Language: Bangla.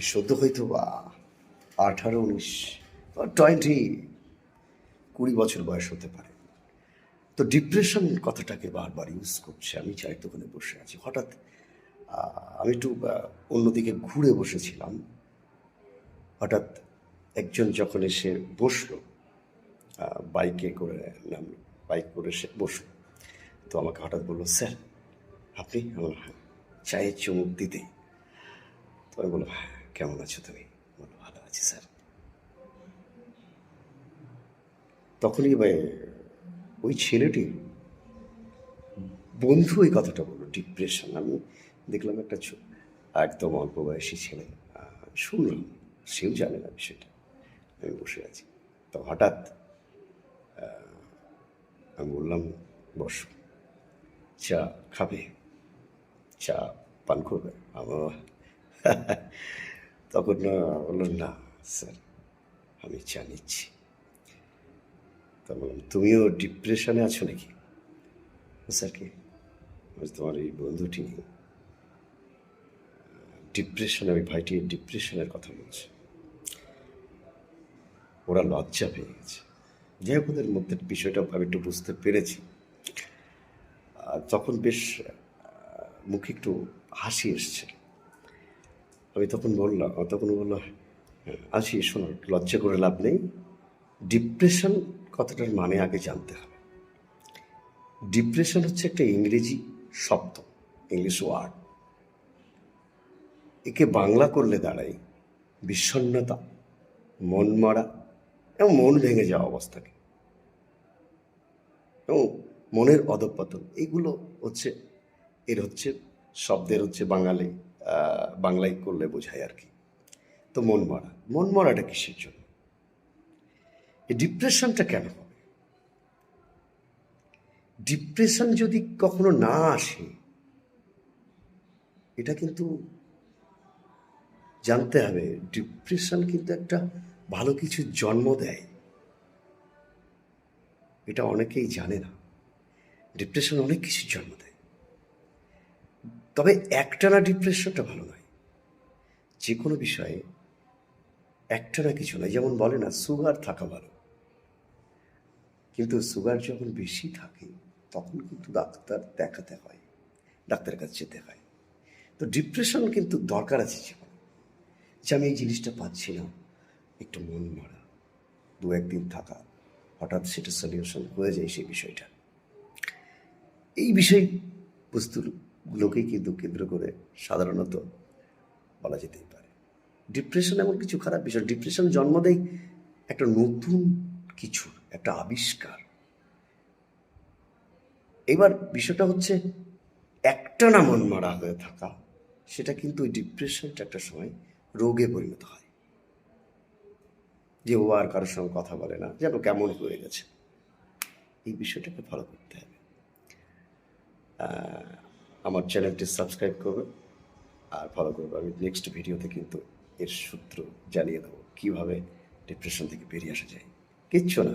সদ্য হয়তো বা আঠারো উনিশ টোয়েন্টি কুড়ি বছর বয়স হতে পারে। তো ডিপ্রেশন কথাটাকে বারবার ইউজ করছে। আমি চায়ের দোকানে বসে আছি। হঠাৎ আমি একটু অন্যদিকে ঘুরে বসেছিলাম। হঠাৎ একজন যখন এসে বসল বাইকে করে নাম বাইক করে সে বসল। তো আমাকে হঠাৎ বলল স্যার আপনি আমি বললাম, হ্যাঁ চায়ে চুমুক দিতে? তো আমি বললাম হ্যাঁ। কেমন আছো তুমি? বলল ভালো আছি, স্যার। তখনই ওই ছেলেটি বন্ধু ওই কথাটা বলল, ডিপ্রেশন। আমি দেখলাম একটা একদম অল্প বয়সী ছেলে। শুনলাম, সেও জানে না বিষয়টা। আমি বসে আছি। তো হঠাৎ আমি বললাম, বস, চা খাবে? চা পান করবে? আমার তখন বলল, না, স্যার, আমি চা নিচ্ছি তা বললাম, তুমিও ডিপ্রেশনে আছো নাকি? স্যার কি তোমার এই বন্ধুটি ডিপ্রেশনে ওই ভাইটি ডিপ্রেশনের কথা বলছে। ওরা লজ্জা পেয়ে গেছে। যাই হোক, ওদের মধ্যে বিষয়টা আমি একটু বুঝতে পেরেছি। তখন বেশ মুখে একটু হাসি এসছে আমি তখন বললাম তখন বলল "হ্যাঁ, আছি শোনো লজ্জা করে লাভ নেই। ডিপ্রেশন কথাটার মানে আগে জানতে হবে। ডিপ্রেশন হচ্ছে একটা ইংরেজি শব্দ ইংলিশ ওয়ার্ড। একে বাংলা করলে দাঁড়ায় বিষণ্ণতা মন মরা এবং মন ভেঙে যাওয়া অবস্থাকে। এবং মনের অধপতন এইগুলো হচ্ছে এর হচ্ছে শব্দের হচ্ছে বাঙালি বাংলায় করলে বোঝায় আর কি। তো মন মরা। মন মরাটা কিসের জন্য? এই ডিপ্রেশনটা কেন হবে? ডিপ্রেশন যদি কখনো না আসে, এটা কিন্তু জানতে হবে। ডিপ্রেশন কিন্তু একটা ভালো কিছু জন্ম দেয়। এটা অনেকেই জানে না। ডিপ্রেশন অনেক কিছু জন্ম দেয়। তবে একটানা ডিপ্রেশনটা ভালো নয়। যে কোনো বিষয়ে একটানা কিছু নয়। যেমন বলে না, সুগার থাকা ভালো। কিন্তু সুগার যখন বেশি থাকে, তখন কিন্তু ডাক্তার দেখাতে হয়, ডাক্তারের কাছে যেতে হয়। তো ডিপ্রেশন কিন্তু দরকার আছে জীবনে। যে আমি এই জিনিসটা পাচ্ছি না একটু মন মারা দু একদিন থাকা, হঠাৎ সেটা সলিউশন হয়ে যায় সেই বিষয়টা। এই বিষয় বস্তুগুলোকেই কিন্তু কেন্দ্র করে সাধারণত বলা যেতেই পারে। ডিপ্রেশন এমন কিছু খারাপ বিষয়। ডিপ্রেশন জন্ম দেয় একটা নতুন কিছু একটা আবিষ্কার। এবার বিষয়টা হচ্ছে একটা না মন মারা হয়ে থাকা, সেটা কিন্তু ওই ডিপ্রেশনটা একটা সময় রোগে পরিণত হয়। যে ও আর কারোর সঙ্গে কথা বলে না, যেন কেমন হয়ে গেছে। এই বিষয়টাকে ফলো করতে হবে। আমার চ্যানেলটি সাবস্ক্রাইব করবে আর ফলো করবে। আমি নেক্সট ভিডিওতে কিন্তু এর সূত্র জানিয়ে দেবো কীভাবে ডিপ্রেশন থেকে বেরিয়ে আসা যায়। কিচ্ছু না।